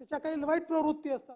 त्याच्या काही वाईट प्रवृत्ती असतात.